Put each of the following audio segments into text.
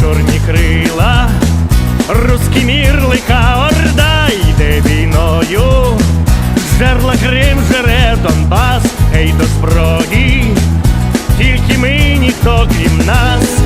чорні крила, русський мір лика орда йде війною, жерла Крим, жере Донбас, ей до зброї, тільки ми ніхто крім нас.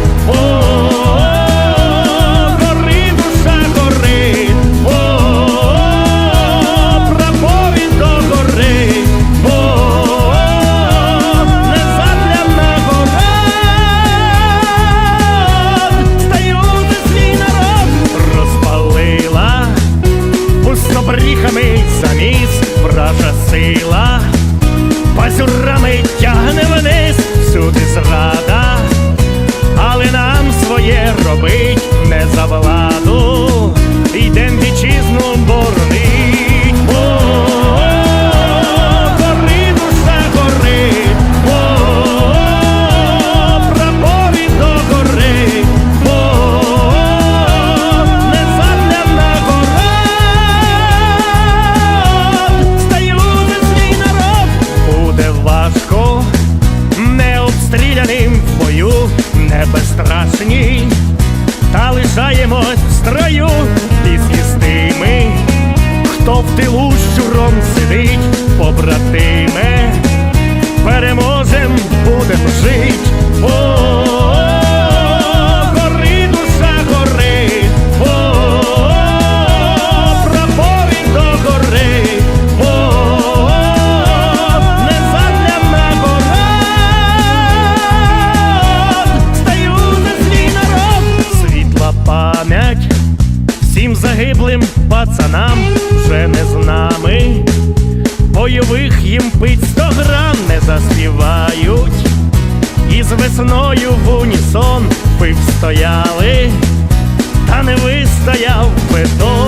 Вража сила, пазюрами тягне вниз, безстрашні, та лишаємось в строю і з тими, хто в тилу щуром сидить, побратиме, загиблим пацанам вже не з нами. Бойових їм пить сто грам не заспівають, і з весною в унісон пив стояли, та не вистояв бетон.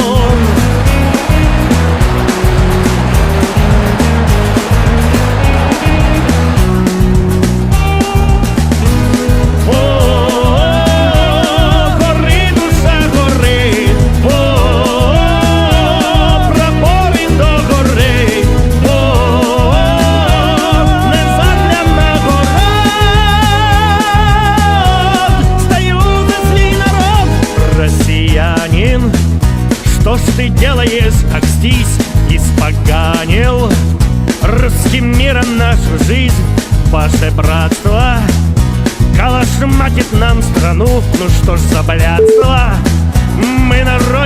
Ты делаешь, как здесь испоганил русским миром нашу жизнь, ваше братство? Калашматит нам страну, ну что ж за блядство Мы на родине в плену